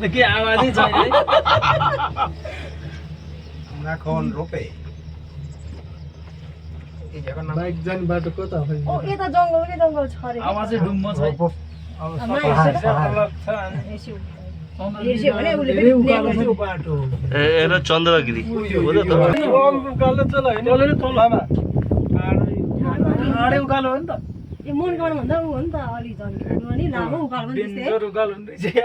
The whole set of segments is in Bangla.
के आवाजै छैन है এখন রোপে এই জায়গার নাম बाइक जाने बाटो कता हो ओ यता जङ्गल नै जङ्गल छ अरे आवाजै डुम्म छ है। अब आमा, सबै हेर्छ त? अलग छ अनि हेर्छु। चन्द्रगिरी हेर्छ्यो भने उसले धेरै पनि उकालो ल्याएको थियो बाटो এটা चन्द्रगिरी हो त तपाईँ उकालो चल होइन तल नै तल आमा आडै उकालो हो नि त ए मुनगाउँ भन्दा ऊ हो नि त अलि झन् अनि लामो उकालो पनि त्यस्तै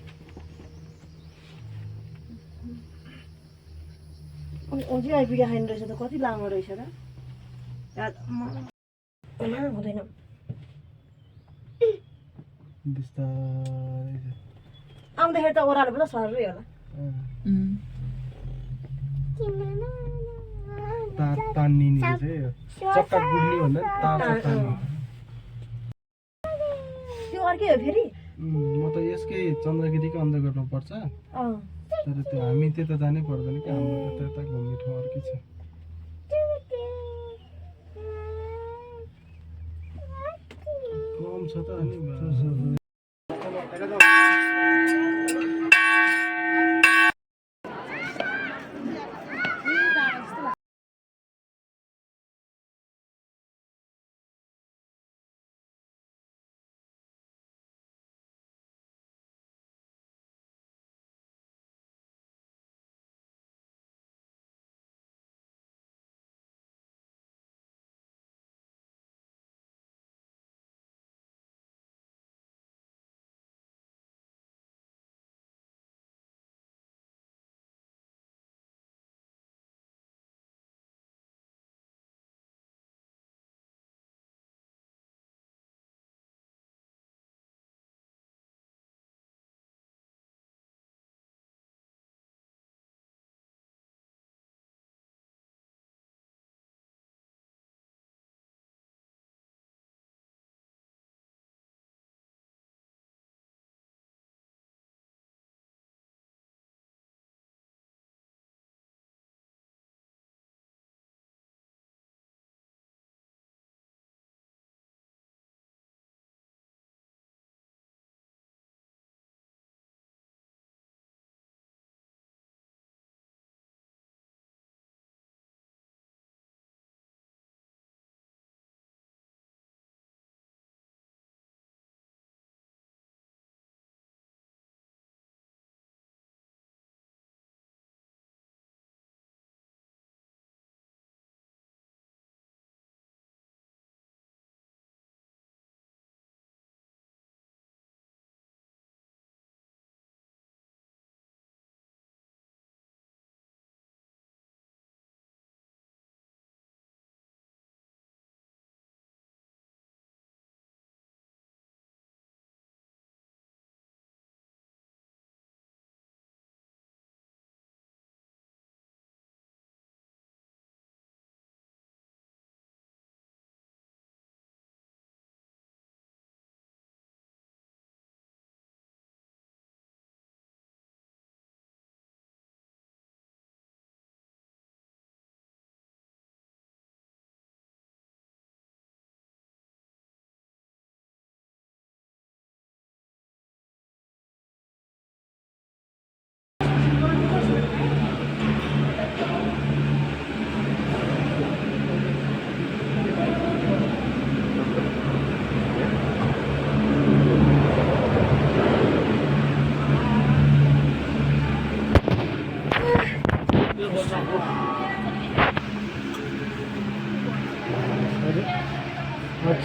अझै आइपुग्यो खाने रहेछ त कति लामो रहेछ र हुँदैन आउँदाखेरि त ओह्रालो पो त सर्रै होला तार चक्का गुड्ने भन्दा तार तान्ने त्यो अर्कै हो फेरि म त यसकै चन्द्रगिरीकै अन्तर्गतमा पर्छ अँ तर त्यो हामी त्यता जानै पर्दैन कि हाम्रो यता यता घुम्ने ठाउँ अर्कै छ? कम छ त अनि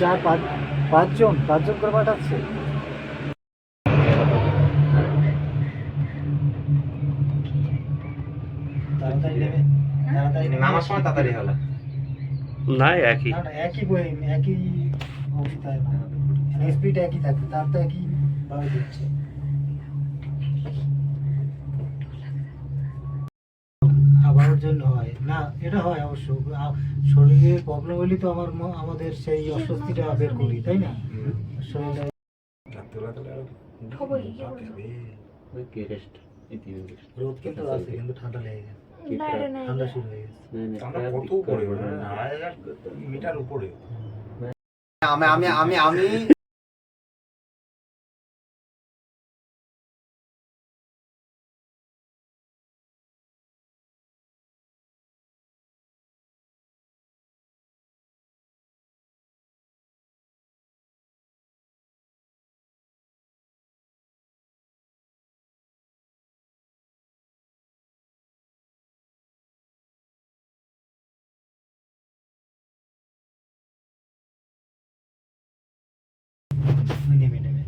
চার পাঁচ পাঁচজন পাঁচজন করে পাঠাচ্ছে। তাড়াতাড়ি নেবে তাড়াতাড়ি নেবে। নামার সময় তাড়াতাড়ি হলো না একই একই বই একই অবস্থায় স্পিড একই থাকবে তার তো একই ভাবে দিচ্ছে জন্য হয় না এটা হয় অবশ্য। শরীরে প্রবলেম হলে তো আমার আমাদের সেই অস্বস্তিটা বের করি তাই না? শরীরে রোদ কিন্তু আছে। কিন্তু ঠান্ডা লেগে গেছে। ঠান্ডা শুরু হয়ে গেছে। কত উপরে আড়াই হাজার মিটার উপরে। আমি আমি আমি আমি নেমে নেমে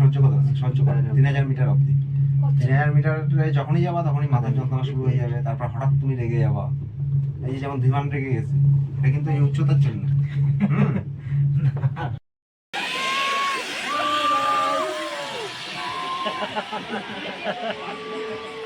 সহ্য করো সহ্য করো তিন হাজার মিটার অব্দি তিন হাজার মিটারে যখনই যাবা তখনই মাথার যন্ত্রণা শুরু হয়ে যাবে। তারপর হঠাৎ তুমি রেগে যাবা। এই যে যেমন ধীমান রেগে গেছে এটা কিন্তু এই উচ্চতার জন্য। হুম।